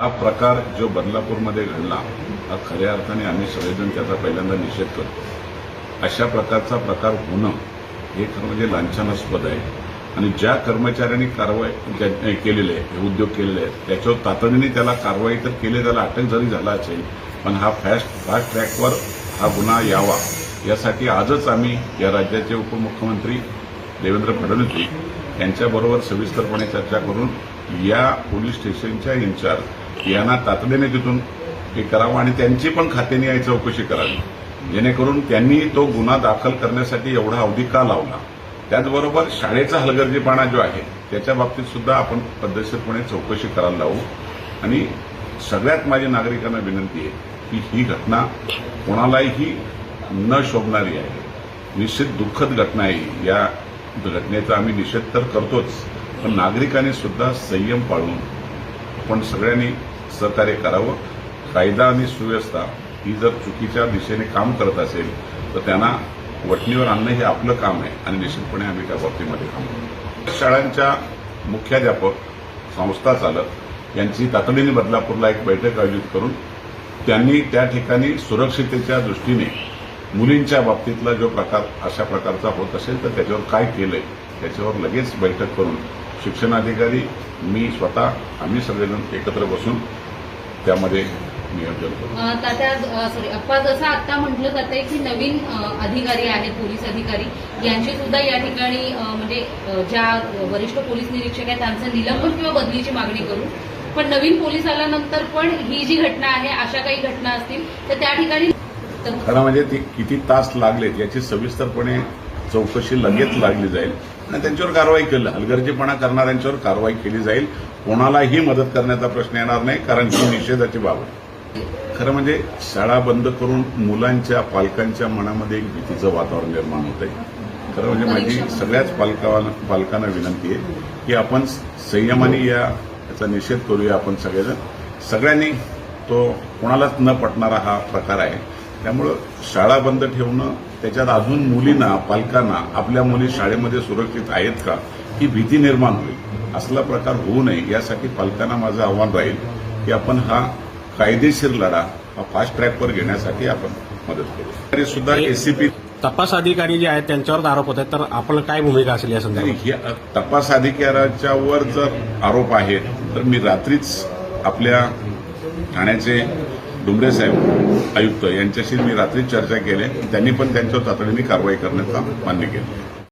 हा प्रकार जो बदलापूरमध्ये घडला हा खऱ्या अर्थाने आम्ही सगळेजण त्याचा पहिल्यांदा निषेध करतो. अशा प्रकारचा प्रकार होणं हे खरं म्हणजे लांछनास्पद आहे. आणि ज्या कर्मचाऱ्यांनी कारवाई केलेली केलेले आहे हे उद्योग केलेले आहेत त्याच्यावर तातडीने त्याला कारवाई तर केली त्याला अटक जरी झाला असेल पण हा फॅस्ट फास्ट ट्रॅकवर हा गुन्हा यावा. यासाठी आजच आम्ही या राज्याचे उपमुख्यमंत्री देवेंद्र फडणवीस यांच्याबरोबर सविस्तरपणे चर्चा करून या पोलीस स्टेशनच्या इन्चार्ज यांना तातडीने तिथून हे करावं आणि त्यांची पण खात्याने आहे चौकशी करावी. जेणेकरून त्यांनी तो गुन्हा दाखल करण्यासाठी एवढा अवधी का लावला? त्याचबरोबर शाळेचा हलगर्जीपणा जो आहे त्याच्या बाबतीत सुद्धा आपण पद्धतशीरपणे चौकशी करायला लावू. आणि सगळ्यात माझी नागरिकांना विनंती आहे की ही घटना कोणालाही न शोभणारी आहे. निश्चित दुःखद घटना आहे. या घटनेचा आम्ही निषेध तर करतोच पण नागरिकांनी सुद्धा संयम पाळून आपण सगळ्यांनी सहकार्य करावं. कायदा आणि सुव्यवस्था ही जर चुकीच्या दिशेने काम करत असेल तर त्यांना वटणीवर आणणं हे आपलं काम आहे आणि निश्चितपणे आम्ही त्या बाबतीमध्ये काम शाळांच्या मुख्याध्यापक संस्था चालक यांची तातडीने बदलापूरला एक बैठक आयोजित करून त्यांनी त्या ठिकाणी सुरक्षितेच्या दृष्टीने मुलींच्या बाबतीतला जो प्रकार अशा प्रकारचा होत असेल तर त्याच्यावर काय केलंय त्याच्यावर लगेच बैठक करून शिक्षणाधिकारी मी स्वतः आम्ही सगळेजण एकत्र बसून त्यामध्ये नियोजन करू. तात्या सॉरी अप्पा जसं आता म्हटलं जातंय की नवीन अधिकारी आहेत पोलीस अधिकारी यांची सुद्धा या ठिकाणी म्हणजे ज्या वरिष्ठ पोलीस निरीक्षक आहेत त्यांचं निलंबन किंवा बदलीची मागणी करू. पण नवीन पोलीस आल्यानंतर पण ही जी घटना आहे अशा काही घटना असतील तर त्या ठिकाणी खरं म्हणजे ती किती तास लागलेत याची सविस्तरपणे चौकशी लगेच लागली जाईल. आणि त्यांच्यावर कारवाई केली. हलगर्जीपणा करणाऱ्यांच्यावर कारवाई केली जाईल. कोणालाही मदत करण्याचा प्रश्न येणार नाही कारण ही निषेधाची बाब आहे. खरं म्हणजे शाळा बंद करून मुलांच्या पालकांच्या मनामध्ये एक भीतीचं वातावरण निर्माण होत आहे खरं म्हणजे माझी सगळ्याच पालकांना पालकांना विनंती आहे की आपण संयमाने या याचा निषेध करूया आपण सगळेजण. सगळ्यांनी तो कोणालाच न पटणारा हा प्रकार आहे. त्यामुळं शाळा बंद ठेवणं त्याच्यात अजून मुलींना पालकांना आपल्या मुली शाळेमध्ये सुरक्षित आहेत का ही भीती निर्माण होईल. असला प्रकार होऊ नये यासाठी पालकांना माझं आव्हान राहील की आपण हा कायदेशीर लढा हा फास्ट ट्रॅकवर घेण्यासाठी आपण मदत करू. तरी सुद्धा एसीपी तपास अधिकारी जे आहेत त्यांच्यावर आरोप होत आहेत तर आपण काय भूमिका असेल या संदर्भात? तपास अधिकाऱ्याच्या वर जर आरोप आहेत तर मी रात्रीच आपल्या ठाण्याचे डुमरे साहेब आयुक्त यांच्याशी मी रात्रीच चर्चा केली. त्यांनी पण त्यांच्यावर तातडीने कारवाई करण्याचं मान्य केलं.